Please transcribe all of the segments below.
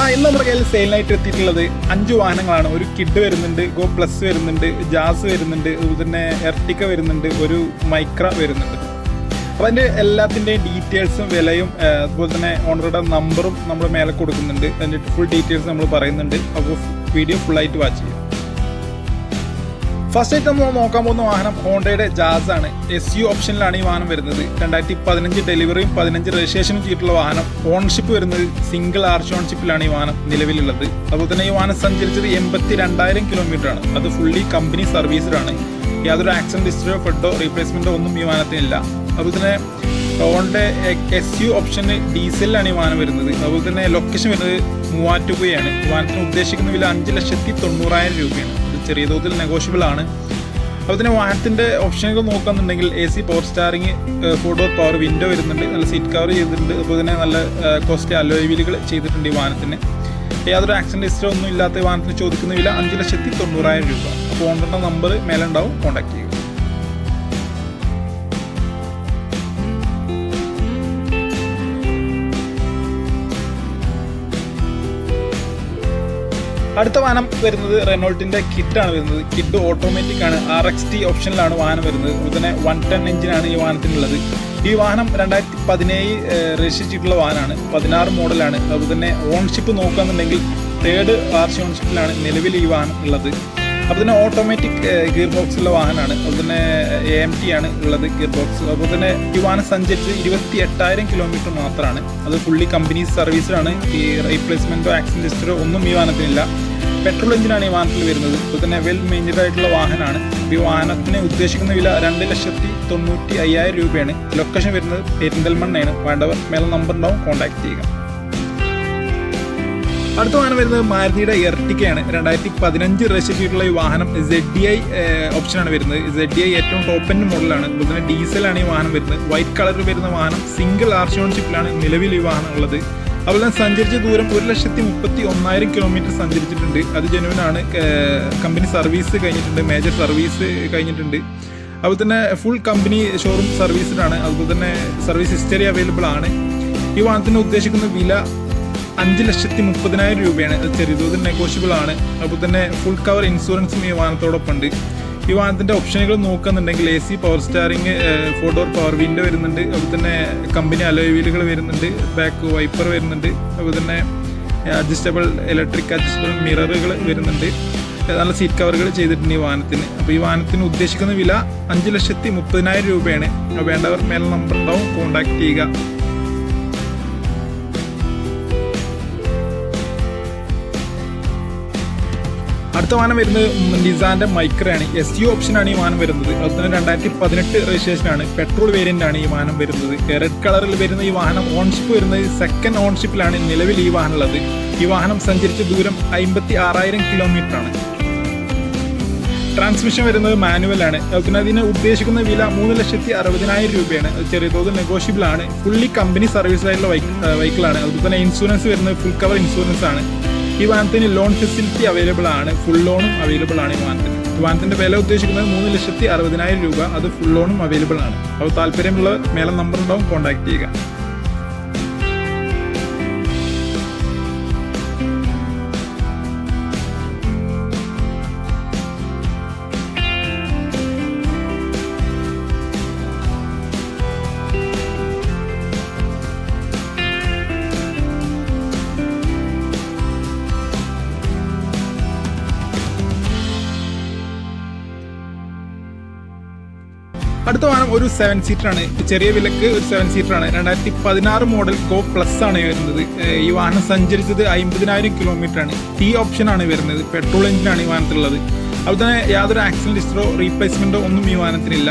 ആ ഇന്ന് നമ്മുടെ കയ്യിൽ സെയിലായിട്ട് എത്തിയിട്ടുള്ളത് അഞ്ച് വാഹനങ്ങളാണ്. ഒരു കിഡ് വരുന്നുണ്ട് ഗോ പ്ലസ് വരുന്നുണ്ട് ജാസ് വരുന്നുണ്ട് അതുപോലെ തന്നെ എർട്ടിക്ക വരുന്നുണ്ട് ഒരു മൈക്ര വരുന്നുണ്ട്. അപ്പോൾ അതിന്റെ എല്ലാത്തിന്റെയും ഡീറ്റെയിൽസും വിലയും അതുപോലെ തന്നെ ഓണറുടെ നമ്പറും നമ്മൾ മേലെ കൊടുക്കുന്നുണ്ട്. അതിന്റെ ഫുൾ ഡീറ്റെയിൽസ് നമ്മൾ പറയുന്നുണ്ട്. അപ്പോൾ വീഡിയോ ഫുള്ളായിട്ട് വാച്ച് ചെയ്യും. ഫസ്റ്റ് ഐറ്റം നമ്മൾ നോക്കാൻ പോകുന്ന വാഹനം ഹോണ്ടയുടെ ജാസ് ആണ് എസ് യു ഓപ്ഷനിലാണ് ഈ വാഹനം വരുന്നത്. രണ്ടായിരത്തി പതിനഞ്ച് ഡെലിവറിയും പതിനഞ്ച് രജിസ്ട്രേഷനും ചെയ്തിട്ടുള്ള വാഹനം ഓൺഷിപ്പ് വരുന്നത് സിംഗിൾ ആർച്ച് ഓൺഷിപ്പിലാണ് ഈ വാഹനം നിലവിലുള്ളത്. അതുപോലെ തന്നെ ഈ വാഹനം സഞ്ചരിച്ചത് എൺപത്തി രണ്ടായിരം കിലോമീറ്റർ ആണ് അത് ഫുള്ളി കമ്പനി സർവീസിലാണ് യാതൊരു ആക്സിഡന്റ് ഹിസ്റ്ററിയോ ഫെഡോ റീപ്ലേസ്മെന്റോ ഒന്നും ഈ വാഹനത്തിനില്ല. അതുപോലെ തന്നെ ഹോണ്ട എസ് യു ഓപ്ഷന് ഡീസലിലാണ് ഈ വാഹനം വരുന്നത്. അതുപോലെ തന്നെ ലൊക്കേഷൻ വരുന്നത് മൂവാറ്റുപുഴയാണ്. വാഹനത്തിന് ഉദ്ദേശിക്കുന്ന വില അഞ്ച് ലക്ഷത്തി തൊണ്ണൂറായിരം രൂപയാണ്. ചെറിയ തോതിൽ നെഗോഷ്യബിൾ ആണ്. അപ്പോൾ തന്നെ വാഹനത്തിന്റെ ഓപ്ഷനുകൾ നോക്കുകയാണെന്നുണ്ടെങ്കിൽ A C power steering four door power window വരുന്നുണ്ട്. നല്ല സീറ്റ് കവർ ചെയ്തിട്ടുണ്ട്. അപ്പോൾ തന്നെ നല്ല കോസ്റ്റ് അലോയ് വീലുകൾ ചെയ്തിട്ടുണ്ട് ഈ വാഹനത്തിന്. യാതൊരു ആക്സിഡന്റ് ഹിസ്റ്ററി ഒന്നും ഇല്ലാത്ത വാഹനത്തിന് ചോദിക്കുന്ന വില അഞ്ച് ലക്ഷത്തി തൊണ്ണൂറായിരം രൂപ. അപ്പോൾ ഓണറുടെ നമ്പർ മേലുണ്ടാവും കോൺടാക്ട് ചെയ്യുക. അടുത്ത വാഹനം വരുന്നത് റെനോൾട്ടിന്റെ കിറ്റാണ് വരുന്നത്. കിറ്റ് ഓട്ടോമാറ്റിക് ആണ്. ആർ എക്സ് ടി ഓപ്ഷനിലാണ് വാഹനം വരുന്നത്. അതുപോലെ വൺ ടെൻ എഞ്ചിനാണ് ഈ വാഹനത്തിനുള്ളത്. ഈ വാഹനം രണ്ടായിരത്തി പതിനേഴ് രജിസ്റ്റർ ചെയ്തിട്ടുള്ള വാഹനമാണ്. പതിനാറ് മോഡലാണ്. അതുപോലെ തന്നെ ഓൺഷിപ്പ് നോക്കുകയാണെന്നുണ്ടെങ്കിൽ തേർഡ് വാർഷിക ഓൺഷിപ്പിലാണ് നിലവിൽ ഈ വാഹനം ഉള്ളത്. അപ്പോൾ തന്നെ ഓട്ടോമാറ്റിക് ഗിയർ ബോക്സ് ഉള്ള വാഹനമാണ്. അതുപോലെ തന്നെ എ എം ടി ആണ് ഉള്ളത് ഗിയർ ബോക്സ് അതുപോലെ തന്നെ ഈ വാഹനം സഞ്ചരിച്ച് ഇരുപത്തി എട്ടായിരം കിലോമീറ്റർ മാത്രമാണ്. അത് ഫുള്ളി കമ്പനി സർവീസിലാണ് ഈ റീപ്ലേസ്മെന്റോ ആക്സിഡന്റ് ഒന്നും ഈ വാഹനത്തിനില്ല. പെട്രോൾ എഞ്ചിനാണ് ഈ വാഹനത്തിൽ വരുന്നത്. ഇപ്പോൾ തന്നെ വെൽ മെയിന്റഡ് ആയിട്ടുള്ള വാഹനമാണ്. ഈ വാഹനത്തിന് ഉദ്ദേശിക്കുന്ന വില രണ്ട് ലക്ഷത്തി തൊണ്ണൂറ്റി അയ്യായിരം രൂപയാണ്. ലൊക്കേഷൻ വരുന്നത് പെരിന്തൽമണ്ണയാണ്. വേണ്ടവർ മേലെ നമ്പർ ഉണ്ടാവും കോൺടാക്ട് ചെയ്യുക. അടുത്ത വാഹനം വരുന്നത് മാരുതിയുടെ എർട്ടിക്കയാണ് രണ്ടായിരത്തി പതിനഞ്ച് രജിസ്റ്റർ ഈ വാഹനം സെഡ് ഡി ഐ ഓപ്ഷനാണ് വരുന്നത്. സെഡ് ഡി ഐ ഏറ്റവും ടോപ്പ് എൻഡ് മോഡലാണ് അതുപോലെ തന്നെ ഡീസലാണ് ഈ വാഹനം വരുന്നത്. വൈറ്റ് കളറിൽ വരുന്ന വാഹനം സിംഗിൾ ആർഷോൺഷിപ്പിലാണ് നിലവിൽ ഈ വാഹനം ഉള്ളത്. തന്നെ സഞ്ചരിച്ച ദൂരം ഒരു ലക്ഷത്തി മുപ്പത്തി ഒന്നായിരം കിലോമീറ്റർ സഞ്ചരിച്ചിട്ടുണ്ട്. അത് ജനുവിനാണ് കമ്പനി സർവീസ് കഴിഞ്ഞിട്ടുണ്ട്. മേജർ സർവീസ് കഴിഞ്ഞിട്ടുണ്ട്. അതുപോലെ തന്നെ ഫുൾ കമ്പനി ഷോറൂം സർവീസിലാണ് അതുപോലെ തന്നെ സർവീസ് ഹിസ്റ്ററി അവൈലബിൾ ആണ്. ഈ വാഹനത്തിന് ഉദ്ദേശിക്കുന്ന വില അഞ്ച് ലക്ഷത്തി മുപ്പതിനായിരം രൂപയാണ്. ചെറിയ തോതിൽ നെഗോഷ്യബിൾ ആണ്. അതുപോലെ തന്നെ ഫുൾ കവർ ഇൻഷുറൻസും ഈ വാഹനത്തോടൊപ്പം ഉണ്ട് ഈ വാഹനത്തിന്റെ ഓപ്ഷനുകൾ നോക്കുന്നുണ്ടെങ്കിൽ A C power steering four door power window വരുന്നുണ്ട്. അതുപോലെ തന്നെ കമ്പനി അലോയ് വീലുകൾ വരുന്നുണ്ട്. ബാക്ക് വൈപ്പർ വരുന്നുണ്ട്. അതുപോലെ തന്നെ അഡ്ജസ്റ്റബിൾ ഇലക്ട്രിക് അഡ്ജസ്റ്റബിൾ മിററുകൾ വരുന്നുണ്ട്. നല്ല സീറ്റ് കവറുകൾ ചെയ്തിട്ടുണ്ട് ഈ വാഹനത്തിന്. അപ്പോൾ ഈ വാഹനത്തിന് ഉദ്ദേശിക്കുന്ന വില അഞ്ച് ലക്ഷത്തി മുപ്പതിനായിരം രൂപയാണ്. വേണ്ടവർ മേലെ നമ്പർ ഉണ്ടാവും കോൺടാക്ട് ചെയ്യുക. അടുത്ത വാഹനം വരുന്നത് നിസാന്റെ മൈക്രയാണ് എസ് യു ഓപ്ഷൻ ആണ് ഈ വാഹനം വരുന്നത്. അതുപോലെ രണ്ടായിരത്തി പതിനെട്ട് രജിസ്ട്രേഷനാണ് പെട്രോൾ വേരിയന്റ് ആണ് ഈ വാഹനം വരുന്നത്. റെഡ് കളറിൽ വരുന്ന ഈ വാഹനം ഓൺഷിപ്പ് വരുന്നത് സെക്കൻഡ് ഓൺഷിപ്പിലാണ് നിലവിൽ ഈ വാഹനം ഉള്ളത്. ഈ വാഹനം സഞ്ചരിച്ച ദൂരം അമ്പത്തി ആറായിരം കിലോമീറ്റർ ആണ്. ട്രാൻസ്മിഷൻ വരുന്നത് മാനുവൽ ആണ്. അതുപോലെ അതിന് ഉദ്ദേശിക്കുന്ന വില മൂന്ന് ലക്ഷത്തി അറുപതിനായിരം രൂപയാണ് ചെറിയ തോതിൽ നെഗോഷ്യബിൾ ആണ്. ഫുള്ളി കമ്പനി സർവീസ് ആയിട്ടുള്ള വെഹിക്കിളാണ് അതുപോലെ തന്നെ ഇൻഷുറൻസ് വരുന്നത് ഫുൾ കവർ ഇൻഷുറൻസ് ആണ്. ഈ ലോൺ ഫെസിലിറ്റി അവൈലബിൾ ആണ്. ഫുൾ ലോണും അവൈലബിൾ ആണ് ഈ വാഹനത്തിന് വില ഉദ്ദേശിക്കുന്നത് മൂന്ന് ലക്ഷത്തി അറുപതിനായിരം രൂപ. അത് ഫുൾ ലോണും അവൈലബിൾ ആണ്. അപ്പോൾ താല്പര്യമുള്ള മേലെ നമ്പർ ഉണ്ടാവും കോൺടാക്ട് ചെയ്യുക. അടുത്ത വാഹനം ഒരു സെവൻ സീറ്റർ ആണ്. ചെറിയ വിലക്ക് ഒരു സെവൻ സീറ്റർ ആണ്. രണ്ടായിരത്തി പതിനാറ് മോഡൽ കോ പ്ലസ് ആണ് വരുന്നത്. ഈ വാഹനം സഞ്ചരിച്ചത് അമ്പതിനായിരം കിലോമീറ്റർ ആണ്. ടി ഓപ്ഷൻ ആണ് വരുന്നത്. പെട്രോൾ എഞ്ചിനാണ് ഈ വാഹനത്തിലുള്ളത്. അതുപോലെ തന്നെ യാതൊരു ആക്സിഡന്റ് ഹിസ്റ്ററോ റീപ്ലേസ്മെന്റോ ഒന്നും ഈ വാഹനത്തിനില്ല.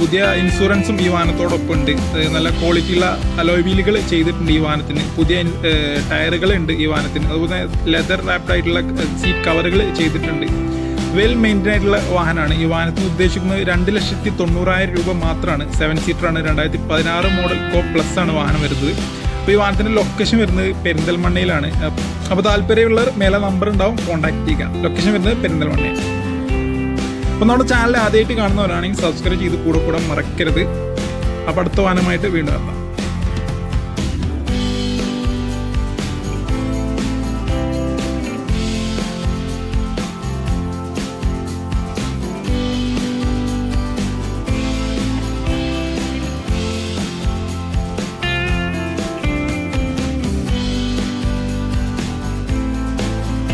പുതിയ ഇൻഷുറൻസും ഈ വാഹനത്തോടൊപ്പം ഉണ്ട് നല്ല ക്വാളിറ്റിയുള്ള അലോയ് വീലുകൾ ചെയ്തിട്ടുണ്ട് ഈ വാഹനത്തിന്. പുതിയ ടയറുകൾ ഉണ്ട് ഈ വാഹനത്തിന്. അതുപോലെ ലെതർ റാപ്ഡ് ആയിട്ടുള്ള സീറ്റ് കവറുകൾ ചെയ്തിട്ടുണ്ട്. വെൽ മെയിന്റൈൻ ആയിട്ടുള്ള വാഹനമാണ്. ഈ വാഹനത്തിന് ഉദ്ദേശിക്കുന്നത് രണ്ട് ലക്ഷത്തി തൊണ്ണൂറായിരം രൂപ മാത്രമാണ്. സെവൻ സീറ്റർ ആണ് രണ്ടായിരത്തി പതിനാറ് മോഡൽ കോ പ്ലസ് ആണ് വാഹനം വരുന്നത്. അപ്പോൾ ഈ വാഹനത്തിന്റെ ലൊക്കേഷൻ വരുന്നത് പെരിന്തൽമണ്ണയിലാണ്. അപ്പോൾ താല്പര്യമുള്ളവർ മേലെ നമ്പർ ഉണ്ടാവും. കോൺടാക്ട് ചെയ്യുക. ലൊക്കേഷൻ വരുന്നത് പെരിന്തൽമണ്ണയാണ്. അപ്പോൾ നമ്മുടെ ചാനൽ ആദ്യമായിട്ട് കാണുന്നവരാണെങ്കിൽ സബ്സ്ക്രൈബ് ചെയ്ത് കൂടെ കൂടെ മറക്കരുത്. അപ്പോൾ അടുത്ത വാഹനമായിട്ട് വീണ്ടും വരാം.